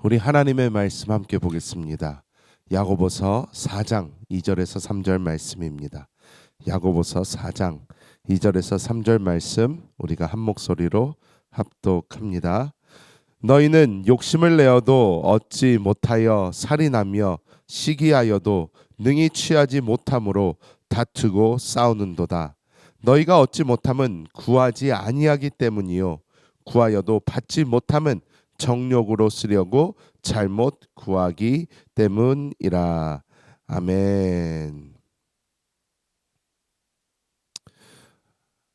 우리 하나님의 말씀 함께 보겠습니다. 야고보서 4장 2절에서 3절 말씀입니다. 야고보서 4장 2절에서 3절 말씀 우리가 한 목소리로 합독합니다. 너희는 욕심을 내어도 얻지 못하여 살인하며 시기하여도 능히 취하지 못함으로 다투고 싸우는도다. 너희가 얻지 못함은 구하지 아니하기 때문이요 구하여도 받지 못함은 정욕으로 쓰려고 잘못 구하기 때문이라. 아멘.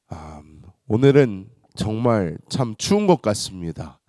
아, 오늘은 정말 참 추운 것 같습니다.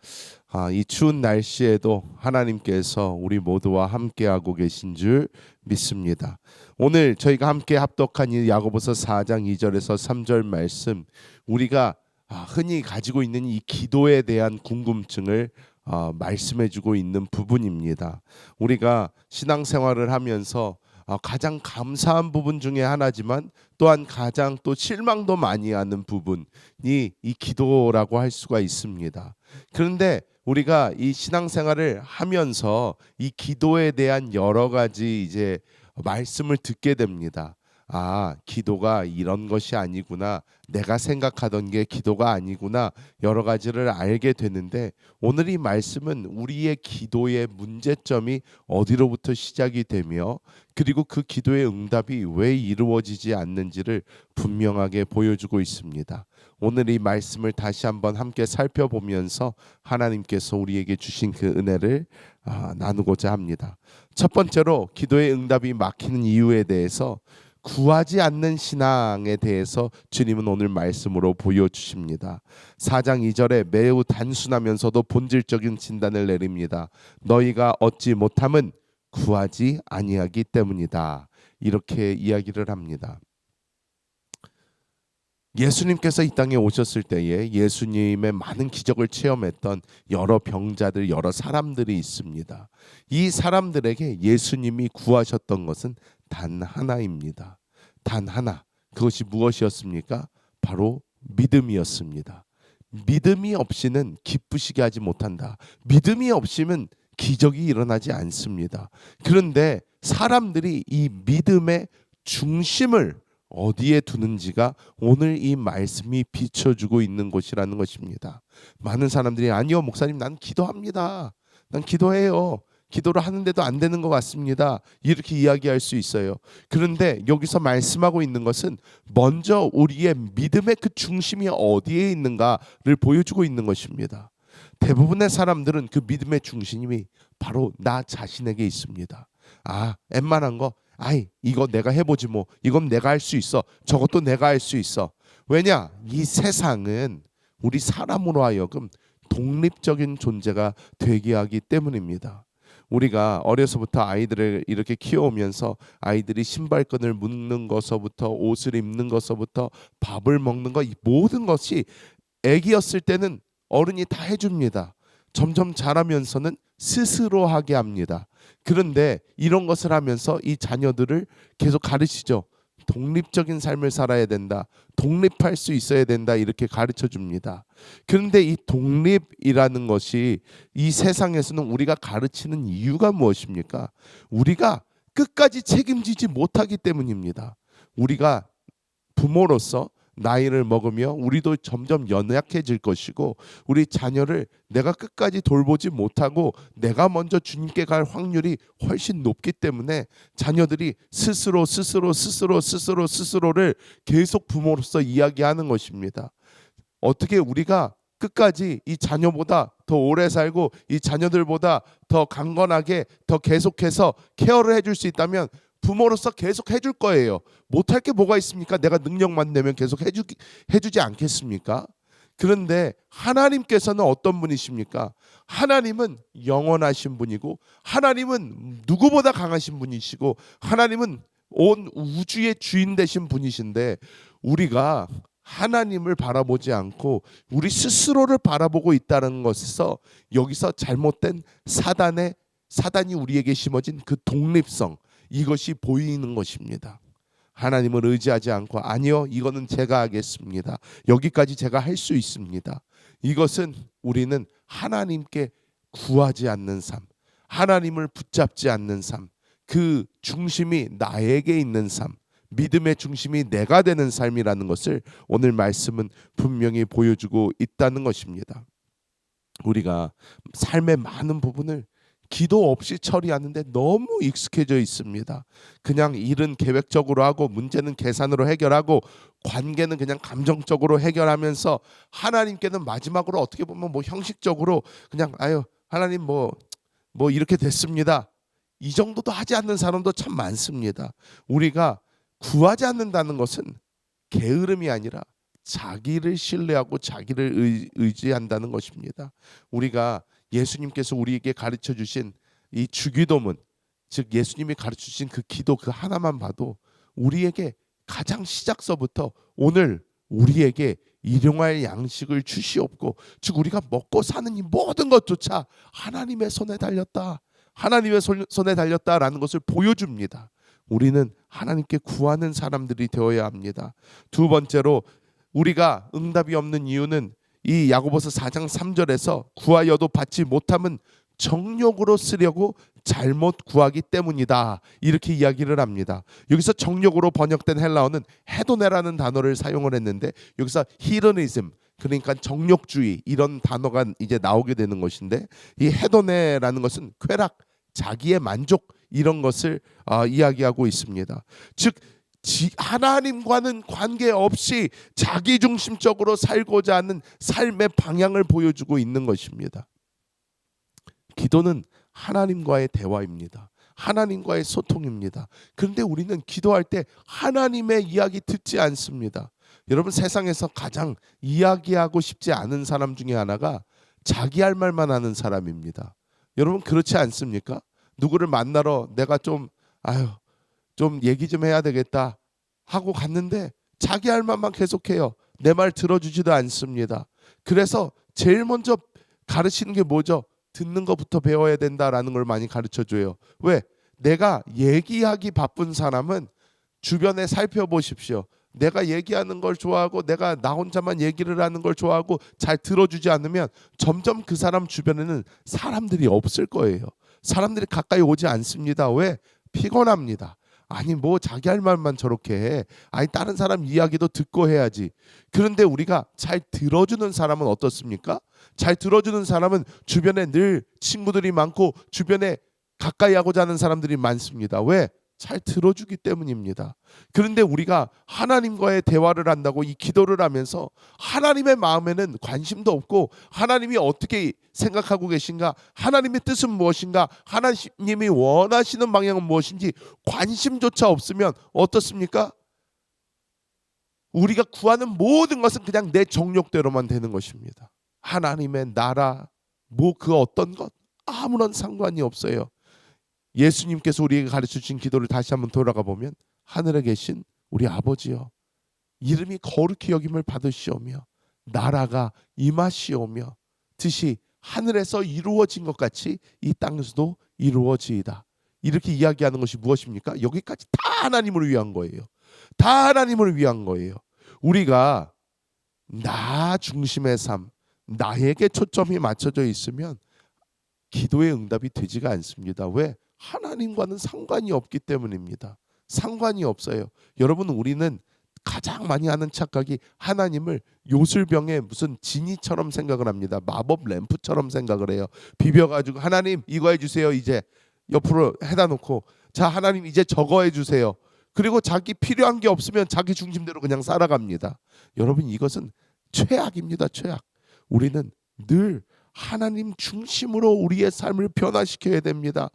아, 이 추운 날씨에도 하나님께서 우리 모두와 함께하고 계신 줄 믿습니다. 오늘 저희가 함께 합독한 이 야고보서 4장 2절에서 3절 말씀 우리가 아, 흔히 가지고 있는 이 기도에 대한 궁금증을 어, 말씀해주고 있는 부분입니다. 우리가 신앙생활을 하면서 어, 가장 감사한 부분 중에 하나지만 또한 가장 또 실망도 많이 하는 부분이 이 기도라고 할 수가 있습니다. 그런데 우리가 이 신앙생활을 하면서 이 기도에 대한 여러 가지 이제 말씀을 듣게 됩니다. 아, 기도가 이런 것이 아니구나. 내가 생각하던 게 기도가 아니구나. 여러 가지를 알게 되는데 오늘 이 말씀은 우리의 기도의 문제점이 어디로부터 시작이 되며 그리고 그 기도의 응답이 왜 이루어지지 않는지를 분명하게 보여주고 있습니다. 오늘 이 말씀을 다시 한번 함께 살펴보면서 하나님께서 우리에게 주신 그 은혜를 아, 나누고자 합니다. 첫 번째로 기도의 응답이 막히는 이유에 대해서 구하지 않는 신앙에 대해서 주님은 오늘 말씀으로 보여주십니다. 4장 2절에 매우 단순하면서도 본질적인 진단을 내립니다. 너희가 얻지 못함은 구하지 아니하기 때문이다. 이렇게 이야기를 합니다. 예수님께서 이 땅에 오셨을 때에 예수님의 많은 기적을 체험했던 여러 병자들, 여러 사람들이 있습니다. 이 사람들에게 예수님이 구하셨던 것은 단 하나입니다. 단 하나. 그것이 무엇이었습니까? 바로 믿음이었습니다. 믿음이 없이는 기쁘시게 하지 못한다. 믿음이 없이면 기적이 일어나지 않습니다. 그런데 사람들이 이 믿음의 중심을 어디에 두는지가 오늘 이 말씀이 비춰주고 있는 것이라는 것입니다. 많은 사람들이 아니요 목사님 난 기도합니다. 난 기도해요. 기도를 하는데도 안 되는 것 같습니다. 이렇게 이야기할 수 있어요. 그런데 여기서 말씀하고 있는 것은 먼저 우리의 믿음의 그 중심이 어디에 있는가를 보여주고 있는 것입니다. 대부분의 사람들은 그 믿음의 중심이 바로 나 자신에게 있습니다. 아, 웬만한 거, 아이, 이거 내가 해보지 뭐. 이건 내가 할 수 있어. 저것도 내가 할 수 있어. 왜냐? 이 세상은 우리 사람으로 하여금 독립적인 존재가 되게 하기 때문입니다. 우리가 어려서부터 아이들을 이렇게 키워오면서 아이들이 신발끈을 묶는 것서부터 옷을 입는 것서부터 밥을 먹는 것 이 모든 것이 아기였을 때는 어른이 다 해줍니다. 점점 자라면서는 스스로 하게 합니다. 그런데 이런 것을 하면서 이 자녀들을 계속 가르치죠. 독립적인 삶을 살아야 된다. 독립할 수 있어야 된다. 이렇게 가르쳐 줍니다. 그런데 이 독립이라는 것이 이 세상에서는 우리가 가르치는 이유가 무엇입니까? 우리가 끝까지 책임지지 못하기 때문입니다. 우리가 부모로서 나이를 먹으며 우리도 점점 연약해질 것이고 우리 자녀를 내가 끝까지 돌보지 못하고 내가 먼저 주님께 갈 확률이 훨씬 높기 때문에 자녀들이 스스로 스스로 스스로 스스로 스스로를 계속 부모로서 이야기하는 것입니다. 어떻게 우리가 끝까지 이 자녀보다 더 오래 살고 이 자녀들보다 더 강건하게 더 계속해서 케어를 해줄 수 있다면 부모로서 계속 해줄 거예요. 못할 게 뭐가 있습니까? 내가 능력만 내면 계속 해주, 해주지 않겠습니까? 그런데 하나님께서는 어떤 분이십니까? 하나님은 영원하신 분이고 하나님은 누구보다 강하신 분이시고 하나님은 온 우주의 주인 되신 분이신데 우리가 하나님을 바라보지 않고 우리 스스로를 바라보고 있다는 것에서 여기서 잘못된 사단의 사단이 우리에게 심어진 그 독립성 이것이 보이는 것입니다. 하나님을 의지하지 않고 아니요 이거는 제가 하겠습니다. 여기까지 제가 할 수 있습니다. 이것은 우리는 하나님께 구하지 않는 삶, 하나님을 붙잡지 않는 삶, 그 중심이 나에게 있는 삶, 믿음의 중심이 내가 되는 삶이라는 것을 오늘 말씀은 분명히 보여주고 있다는 것입니다. 우리가 삶의 많은 부분을 기도 없이 처리하는데 너무 익숙해져 있습니다. 그냥 일은 계획적으로 하고 문제는 계산으로 해결하고 관계는 그냥 감정적으로 해결하면서 하나님께는 마지막으로 어떻게 보면 뭐 형식적으로 그냥 아유 하나님 뭐뭐 이렇게 됐습니다. 이 정도도 하지 않는 사람도 참 많습니다. 우리가 구하지 않는다는 것은 게으름이 아니라 자기를 신뢰하고 자기를 의, 의지한다는 것입니다. 우리가 예수님께서 우리에게 가르쳐 주신 이 주기도문 즉 예수님이 가르쳐 주신 그 기도 그 하나만 봐도 우리에게 가장 시작서부터 오늘 우리에게 일용할 양식을 주시옵고 즉 우리가 먹고 사는 이 모든 것조차 하나님의 손에 달렸다. 하나님의 손- 손에 달렸다라는 것을 보여줍니다. 우리는 하나님께 구하는 사람들이 되어야 합니다. 두 번째로 우리가 응답이 없는 이유는 이 야고보서 4장 3절에서 구하여도 받지 못함은 정욕으로 쓰려고 잘못 구하기 때문이다. 이렇게 이야기를 합니다. 여기서 정욕으로 번역된 헬라어는 헤도네라는 단어를 사용을 했는데 여기서 히르니즘 그러니까 정욕주의 이런 단어가 이제 나오게 되는 것인데 이 헤도네라는 것은 쾌락, 자기의 만족 이런 것을 아, 이야기하고 있습니다. 즉 지- 하나님과는 관계없이 자기 중심적으로 살고자 하는 삶의 방향을 보여주고 있는 것입니다. 기도는 하나님과의 대화입니다. 하나님과의 소통입니다. 그런데 우리는 기도할 때 하나님의 이야기 듣지 않습니다. 여러분 세상에서 가장 이야기하고 싶지 않은 사람 중에 하나가 자기 할 말만 하는 사람입니다. 여러분 그렇지 않습니까? 누구를 만나러 내가 좀 아유 좀 얘기 좀 해야 되겠다 하고 갔는데 자기 할 말만 계속해요. 내 말 들어주지도 않습니다. 그래서 제일 먼저 가르치는 게 뭐죠? 듣는 것부터 배워야 된다라는 걸 많이 가르쳐 줘요. 왜? 내가 얘기하기 바쁜 사람은 주변에 살펴보십시오. 내가 얘기하는 걸 좋아하고 내가 나 혼자만 얘기를 하는 걸 좋아하고 잘 들어주지 않으면 점점 그 사람 주변에는 사람들이 없을 거예요. 사람들이 가까이 오지 않습니다. 왜? 피곤합니다. 아니 뭐 자기 할 말만 저렇게 해. 아니 다른 사람 이야기도 듣고 해야지. 그런데 우리가 잘 들어주는 사람은 어떻습니까? 잘 들어주는 사람은 주변에 늘 친구들이 많고 주변에 가까이 하고자 하는 사람들이 많습니다. 왜? 잘 들어주기 때문입니다. 그런데 우리가 하나님과의 대화를 한다고 이 기도를 하면서 하나님의 마음에는 관심도 없고 하나님이 어떻게 생각하고 계신가, 하나님의 뜻은 무엇인가, 하나님이 원하시는 방향은 무엇인지 관심조차 없으면 어떻습니까? 우리가 구하는 모든 것은 그냥 내 정욕대로만 되는 것입니다. 하나님의 나라, 뭐 그 어떤 것 아무런 상관이 없어요. 예수님께서 우리에게 가르쳐 주신 기도를 다시 한번 돌아가 보면 하늘에 계신 우리 아버지여 이름이 거룩히 여김을 받으시오며 나라가 임하시오며 뜻이 하늘에서 이루어진 것 같이 이 땅에서도 이루어지이다. 이렇게 이야기하는 것이 무엇입니까? 여기까지 다 하나님을 위한 거예요. 다 하나님을 위한 거예요. 우리가 나 중심의 삶, 나에게 초점이 맞춰져 있으면 기도의 응답이 되지가 않습니다. 왜? 하나님과는 상관이 없기 때문입니다. 상관이 없어요. 여러분 우리는 가장 많이 하는 착각이 하나님을 요술병의 무슨 지니처럼 생각을 합니다. 마법 램프처럼 생각을 해요. 비벼가지고 하나님 이거 해주세요. 이제 옆으로 해다 놓고 자 하나님 이제 저거 해주세요. 그리고 자기 필요한 게 없으면 자기 중심대로 그냥 살아갑니다. 여러분 이것은 최악입니다. 최악. 우리는 늘 하나님 중심으로 우리의 삶을 변화시켜야 됩니다.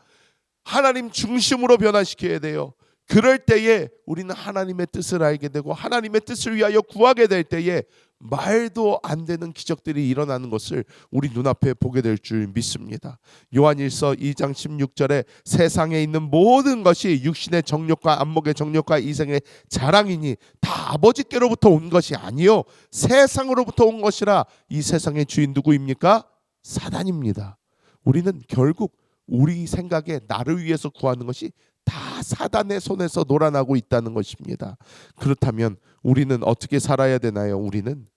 하나님 중심으로 변화시켜야 돼요. 그럴 때에 우리는 하나님의 뜻을 알게 되고 하나님의 뜻을 위하여 구하게 될 때에 말도 안 되는 기적들이 일어나는 것을 우리 눈앞에 보게 될 줄 믿습니다. 요한일서 2장 16절에 세상에 있는 모든 것이 육신의 정욕과 안목의 정욕과 이생의 자랑이니 다 아버지께로부터 온 것이 아니요 세상으로부터 온 것이라 이 세상의 주인 누구입니까? 사단입니다. 우리는 결국 우리 생각에 나를 위해서 구하는 것이 다 사단의 손에서 놀아나고 있다는 것입니다. 그렇다면 우리는 어떻게 살아야 되나요? 우리는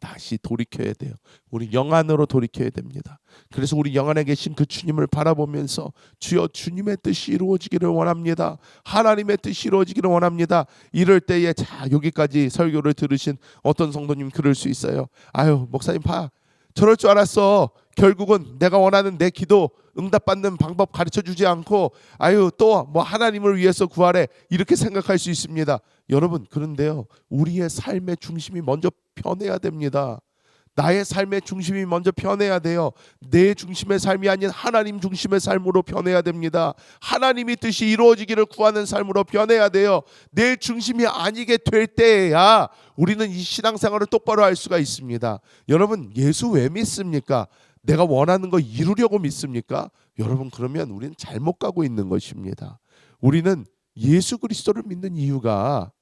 다시 돌이켜야 돼요. 우리 영안으로 돌이켜야 됩니다. 그래서 우리 영안에 계신 그 주님을 바라보면서 주여 주님의 뜻이 이루어지기를 원합니다. 하나님의 뜻이 이루어지기를 원합니다. 이럴 때에 자 여기까지 설교를 들으신 어떤 성도님 그럴 수 있어요. 아유 목사님 봐 저럴 줄 알았어. 결국은 내가 원하는 내 기도 응답받는 방법 가르쳐 주지 않고 아유 또 뭐 하나님을 위해서 구하래 이렇게 생각할 수 있습니다. 여러분 그런데요 우리의 삶의 중심이 먼저 편해야 됩니다. 나의 삶의 중심이 먼저 편해야 돼요. 내 중심의 삶이 아닌 하나님 중심의 삶으로 변해야 됩니다. 하나님이 뜻이 이루어지기를 구하는 삶으로 변해야 돼요. 내 중심이 아니게 될 때야 우리는 이 신앙생활을 똑바로 할 수가 있습니다. 여러분 예수 왜 믿습니까? 내가 원하는 거 이루려고 믿습니까? 여러분 그러면 우리는 잘못 가고 있는 것입니다. 우리는 예수 그리스도를 믿는 이유가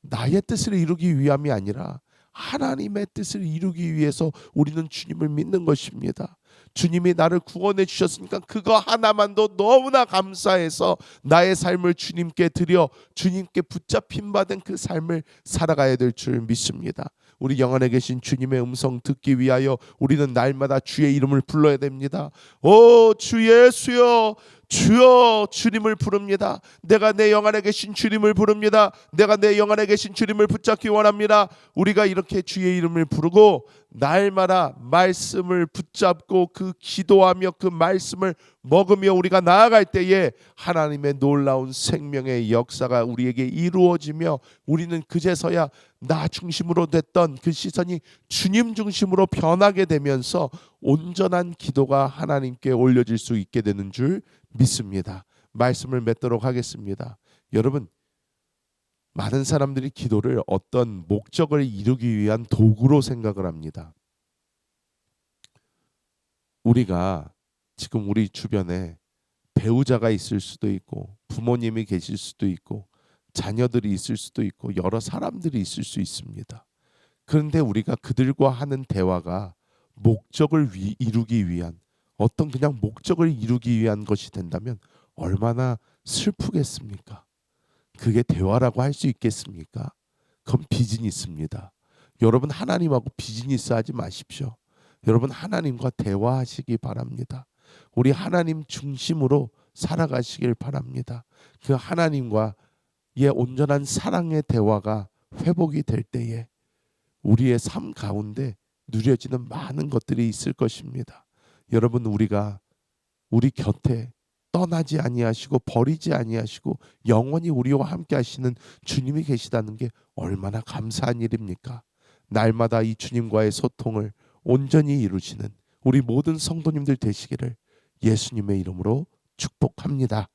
나의 뜻을 이루기 위함이 아니라 하나님의 뜻을 이루기 위해서 우리는 주님을 믿는 것입니다. 주님이 나를 구원해 주셨으니까 그거 하나만도 너무나 감사해서 나의 삶을 주님께 드려 주님께 붙잡힌 받은 그 삶을 살아가야 될 줄 믿습니다. 우리 영안에 계신 주님의 음성 듣기 위하여 우리는 날마다 주의 이름을 불러야 됩니다. 오 주 예수여 주여 주님을 부릅니다. 내가 내 영 안에 계신 주님을 부릅니다. 내가 내 영 안에 계신 주님을 붙잡기 원합니다. 우리가 이렇게 주의 이름을 부르고 날마다 말씀을 붙잡고 그 기도하며 그 말씀을 먹으며 우리가 나아갈 때에 하나님의 놀라운 생명의 역사가 우리에게 이루어지며 우리는 그제서야 나 중심으로 됐던 그 시선이 주님 중심으로 변하게 되면서 온전한 기도가 하나님께 올려질 수 있게 되는 줄 믿습니다. 말씀을 맺도록 하겠습니다. 여러분 많은 사람들이 기도를 어떤 목적을 이루기 위한 도구로 생각을 합니다. 우리가 지금 우리 주변에 배우자가 있을 수도 있고 부모님이 계실 수도 있고 자녀들이 있을 수도 있고 여러 사람들이 있을 수 있습니다. 그런데 우리가 그들과 하는 대화가 목적을 위, 이루기 위한 어떤 그냥 목적을 이루기 위한 것이 된다면 얼마나 슬프겠습니까? 그게 대화라고 할 수 있겠습니까? 그건 비즈니스입니다. 여러분 하나님하고 비즈니스 하지 마십시오. 여러분 하나님과 대화하시기 바랍니다. 우리 하나님 중심으로 살아가시길 바랍니다. 그 하나님과의 온전한 사랑의 대화가 회복이 될 때에 우리의 삶 가운데 누려지는 많은 것들이 있을 것입니다. 여러분 우리가 우리 곁에 떠나지 아니하시고 버리지 아니하시고 영원히 우리와 함께 하시는 주님이 계시다는 게 얼마나 감사한 일입니까? 날마다 이 주님과의 소통을 온전히 이루시는 우리 모든 성도님들 되시기를 예수님의 이름으로 축복합니다.